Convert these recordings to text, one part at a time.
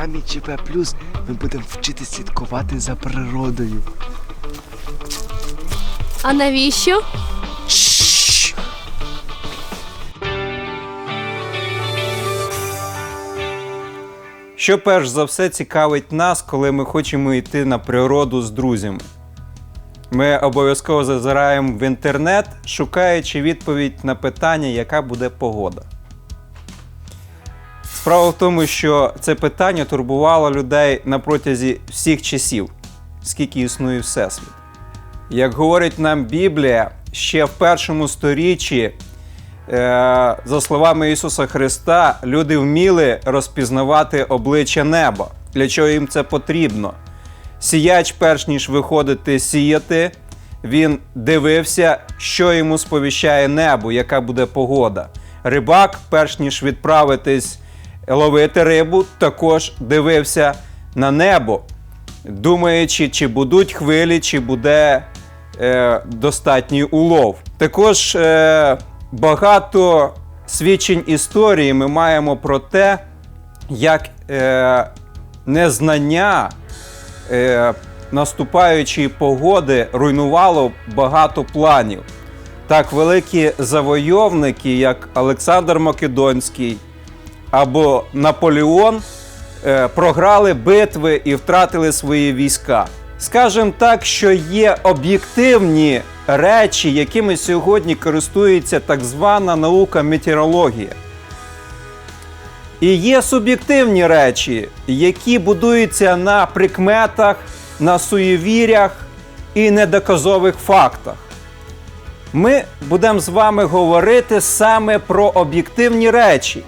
програмі ЧП ми будемо вчити слідкувати за природою. А навіщо? Що перш за все цікавить нас, коли ми хочемо йти на природу з друзями? Ми обов'язково зазираємо в інтернет, шукаючи відповідь на питання, яка буде погода. Справа в тому, що це питання турбувало людей на протязі всіх часів, скільки існує Всесвіт. Як говорить нам Біблія, ще в першому сторіччі, е, за словами Ісуса Христа, люди вміли розпізнавати обличчя неба. Для чого їм це потрібно? Сіяч, перш ніж виходити сіяти, він дивився, що йому сповіщає небо, яка буде погода. Рибак, перш ніж відправитись ловити рибу, також дивився на небо, думаючи, чи будуть хвилі, чи буде е, достатній улов. Також е, багато свідчень історії ми маємо про те, як е, незнання е, наступаючої погоди руйнувало багато планів. Так, великі завойовники, як Олександр Македонський або Наполеон, е, програли битви і втратили свої війська. Скажемо так, що є об'єктивні речі, якими сьогодні користується так звана наука метеорологія. І є суб'єктивні речі, які будуються на прикметах, на суєвірях і недоказових фактах. Ми будемо з вами говорити саме про об'єктивні речі,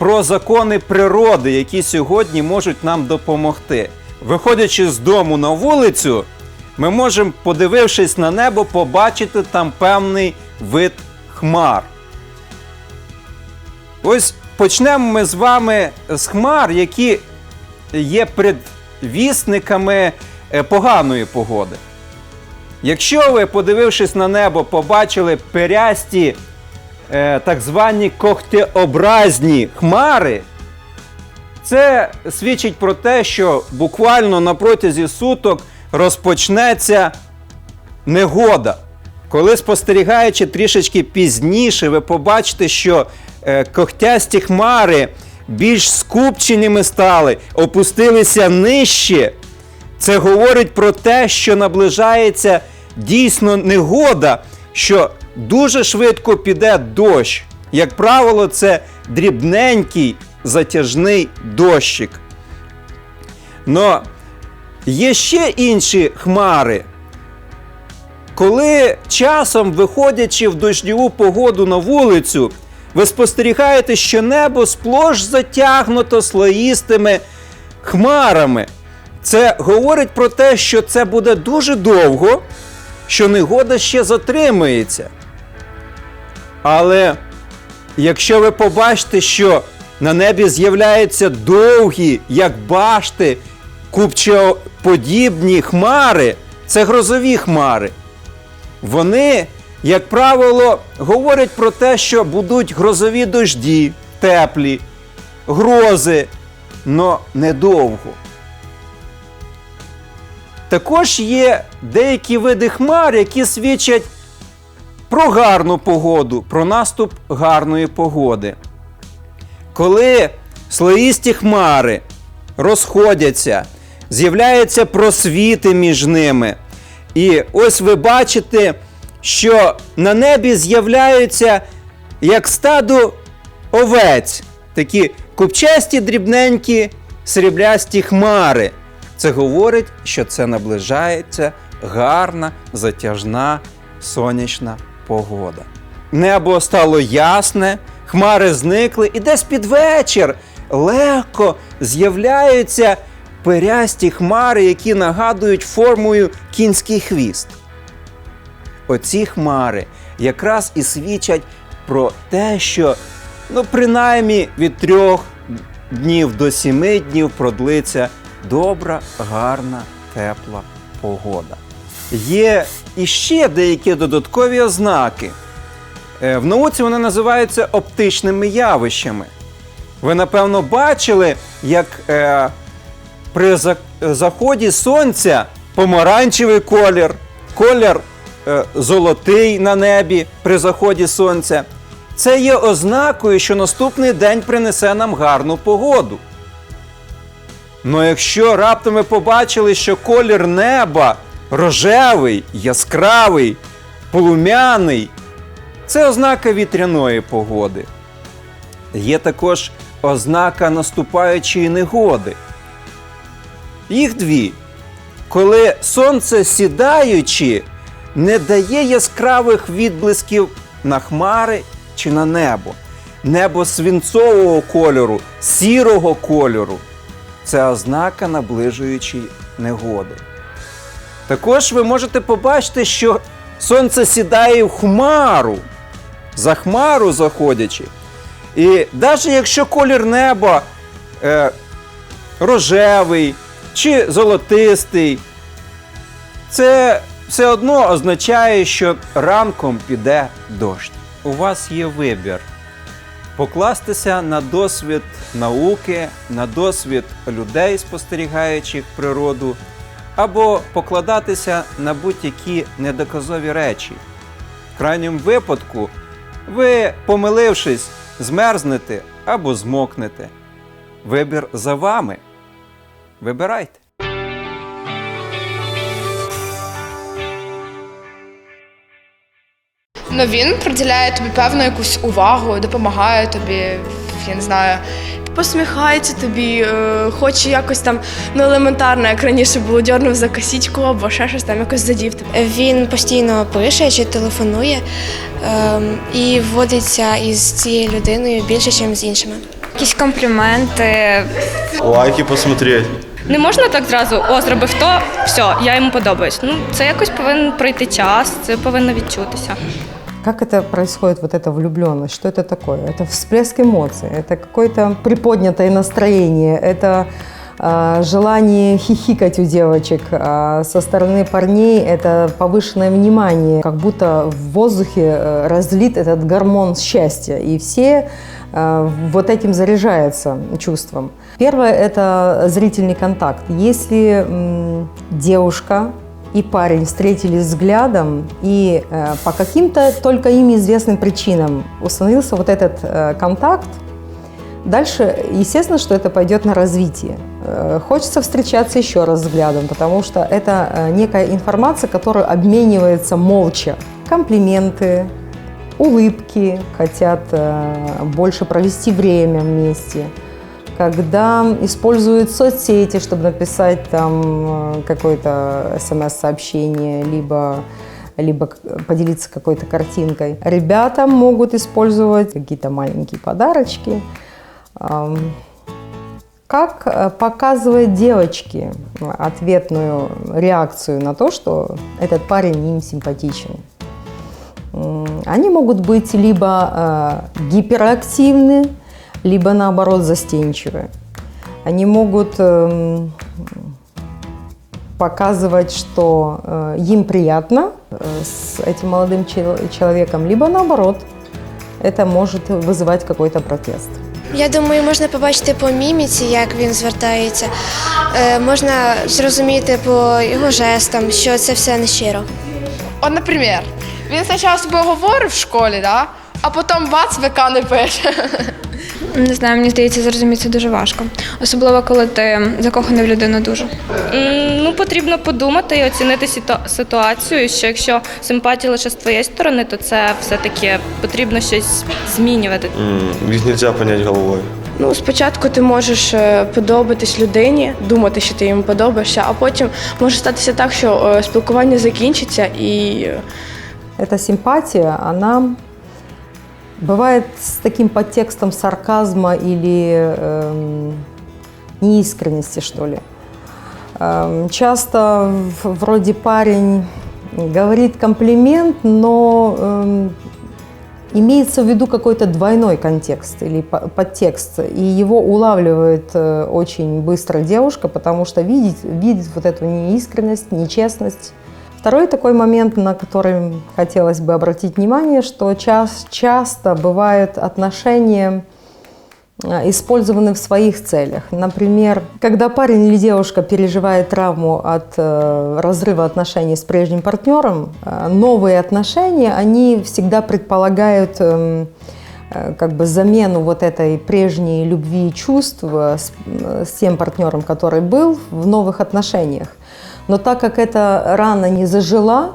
про закони природи, які сьогодні можуть нам допомогти. Виходячи з дому на вулицю, ми можемо, подивившись на небо, побачити там певний вид хмар. Ось почнемо ми з вами з хмар, які є предвісниками е, поганої погоди. Якщо ви, подивившись на небо, побачили пирясті е, так звані когтеобразні хмари, це свідчить про те, що буквально на протязі суток розпочнеться негода. Коли спостерігаючи трішечки пізніше, ви побачите, що е, когтясті хмари більш скупченими стали, опустилися нижче. Це говорить про те, що наближається дійсно негода, що дуже швидко піде дощ. Як правило, це дрібненький затяжний дощик. Но є ще інші хмари. Коли часом, виходячи в дощову погоду на вулицю, ви спостерігаєте, що небо сплош затягнуто слоїстими хмарами. Це говорить про те, що це буде дуже довго, що негода ще затримується. Але якщо ви побачите, що на небі з'являються довгі, як башти, купчоподібні хмари, це грозові хмари. Вони, як правило, говорять про те, що будуть грозові дожді, теплі, грози, але недовго. Також є деякі види хмар, які свідчать про гарну погоду, про наступ гарної погоди. Коли слоїсті хмари розходяться, з'являються просвіти між ними. І ось ви бачите, що на небі з'являються як стадо овець, такі купчасті дрібненькі сріблясті хмари. Це говорить, що це наближається гарна, затяжна сонячна погода. Небо стало ясне, хмари зникли, і десь під вечір легко з'являються пирясті хмари, які нагадують формою кінський хвіст. Оці хмари якраз і свідчать про те, що ну, принаймні від трьох днів до сіми днів продлиться добра, гарна, тепла погода. Є іще деякі додаткові ознаки. Е, В науці вони називаються оптичними явищами. Ви напевно бачили, як е, при заході сонця помаранчевий колір, колір е, золотий на небі при заході сонця. Це є ознакою, що наступний день принесе нам гарну погоду. Ну якщо раптом ви побачили, що колір неба рожевий, яскравий, полум'яний, це ознака вітряної погоди. Є також ознака наступаючої негоди. Їх дві. Коли сонце сідаючи, не дає яскравих відблисків на хмари чи на небо. Небо свинцового кольору, сірого кольору це ознака наближуючої негоди. Також ви можете побачити, що сонце сідає в хмару, за хмару заходячи. І навіть якщо колір неба е, рожевий чи золотистий, це все одно означає, що ранком піде дощ. У вас є вибір покластися на досвід науки, на досвід людей, спостерігаючих природу, або покладатися на будь-які недоказові речі. В крайньому випадку, ви, помилившись, змерзнете або змокнете. Вибір за вами. Вибирайте. Ну він приділяє тобі певну якусь увагу, допомагає тобі, я не знаю. Посміхається тобі, е, хоче якось там ну елементарно, як раніше було, дьорнув за косічку або ще щось там якось задів. Він постійно пише чи телефонує ем, і вводиться із цією людиною більше, ніж з іншими. Якісь компліменти. Лайки посмотреть. Не можна так зразу, о, зробив то, все, я йому подобаюсь. Ну, це якось повинен пройти час, це повинно відчутися. Как это происходит, вот эта влюбленность? Что это такое? Это всплеск эмоций, это какое-то приподнятое настроение, это э, желание хихикать у девочек. А со стороны парней это повышенное внимание, как будто в воздухе э, разлит этот гормон счастья. И все э, вот этим заряжаются чувством. Первое – это зрительный контакт. Если девушка и парень встретились взглядом, и э, по каким-то только им известным причинам установился вот этот э, контакт, дальше, естественно, что это пойдет на развитие. Э, хочется встречаться еще раз взглядом, потому что это э, некая информация, которая обменивается молча. Комплименты, улыбки, хотят э, больше провести время вместе – когда используют соцсети, чтобы написать там э, какое-то смс-сообщение, либо либо поделиться какой-то картинкой. Ребята могут использовать какие-то маленькие подарочки. Как э, показывает девочке ответную реакцию на то, что этот парень им симпатичен? Они могут быть либо э, гиперактивны, либо наоборот застенчивы. Они могут эм, показывать, что э, им приятно э, с этим молодым чел- человеком, либо наоборот, это может вызывать какой-то протест. Я думаю, можна побачити по міміці, як він звертається. Е, можна зрозуміти по його жестам, що це все нещиро. От, наприклад, він спочатку з тобою говорив в школі, да? а потім бац, ВК не пише. Не знаю, мені здається, зрозуміти це дуже важко. Особливо, коли ти закоханий в людину дуже. Ну, потрібно подумати і оцінити ситуацію, що якщо симпатія лише з твоєї сторони, то це все-таки потрібно щось змінювати. М, Их нельзя понять головой. Ну, спочатку ти можеш е, подобатись людині, думати, що ти йому подобаєшся, а потім може статися так, що е, спілкування закінчиться і е, Эта симпатия, она бывает с таким подтекстом сарказма или эм, неискренности, что ли. Эм, часто вроде парень говорит комплимент, но эм, имеется в виду какой-то двойной контекст или по- подтекст, и его улавливает э, очень быстро девушка, потому что видит, видит вот эту неискренность, нечестность. Второй такой момент, на который хотелось бы обратить внимание, что час, часто бывают отношения э, использованы в своих целях. Например, когда парень или девушка переживает травму от э, разрыва отношений с прежним партнером, э, новые отношения, они всегда предполагают эм, э, как бы замену вот этой прежней любви и чувств э, с, э, с тем партнером, который был в новых отношениях. Но так как эта рана не зажила,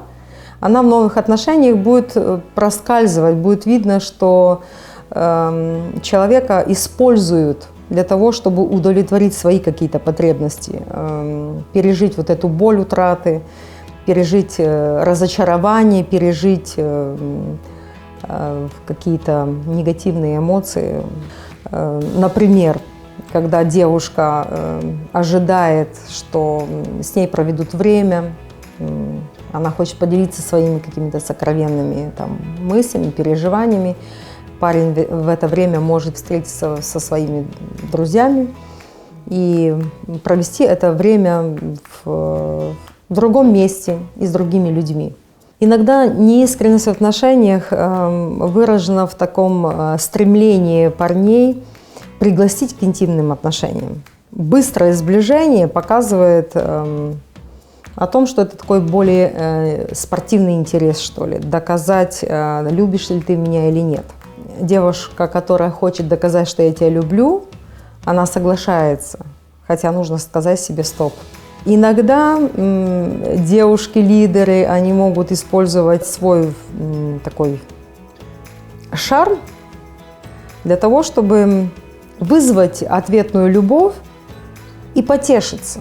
она в новых отношениях будет э, проскальзывать, будет видно, что эм, человека используют для того, чтобы удовлетворить свои какие-то потребности, эм, пережить вот эту боль утраты, пережить э, разочарование, пережить э, э, какие-то негативные эмоции. Э, Например, когда девушка э, ожидает, что с ней проведут время, она хочет поделиться своими какими-то сокровенными там, мыслями, переживаниями. Парень в в это время может встретиться со своими друзьями и провести это время в, в другом месте и с другими людьми. Иногда неискренность в отношениях эм, выражена в таком э, стремлении парней пригласить к интимным отношениям. Быстрое сближение показывает эм, о том, что это такой более э, спортивный интерес, что ли, доказать, э, любишь ли ты меня или нет. Девушка, которая хочет доказать, что я тебя люблю, она соглашается, хотя нужно сказать себе стоп. Иногда м, девушки-лидеры, они могут использовать свой м, такой шарм для того, чтобы вызвать ответную любовь и потешиться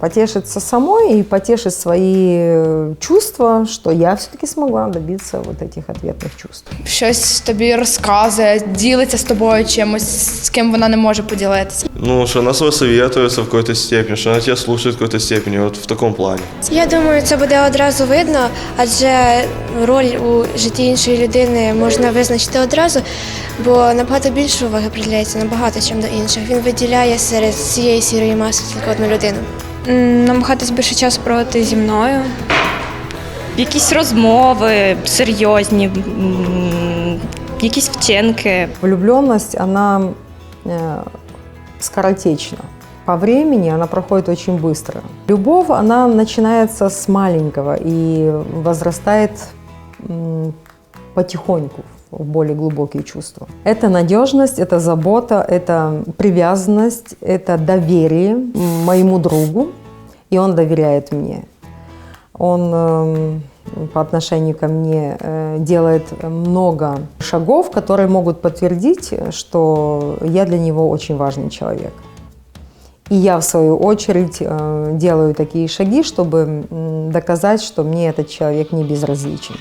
Потешиться самой и потешить свои э, чувства, что я все-таки смогла добиться вот этих ответных чувств. Щось тобі розказує, ділиться з тобою чимось, з ким вона не може поділитися. Ну, что она с тобой советуется в какой-то степени, что она тебя слушает в какой-то степени, вот в таком плане. Я думаю, це буде одразу видно, адже роль у житті іншої людини можна визначити одразу, бо набагато більше уваги приділяється набагато, чим до інших. Він виділяє серед цієї сірої маси тільки одну людину. М, Намагатись більше часу проводити зі мною. Якісь розмови серйозні, м, якісь вчинки. Влюбленность, она э, скоротечна. По времени она проходит очень быстро. Любовь, она начинается с маленького и возрастает м, потихоньку в более глубокие чувства. Это надежность, это забота, это привязанность, это доверие моему другу, и он доверяет мне. Он эм, по отношению ко мне э, делает много шагов, которые могут подтвердить, что я для него очень важный человек. И я, в свою очередь, э, делаю такие шаги, чтобы доказать, что мне этот человек не безразличен.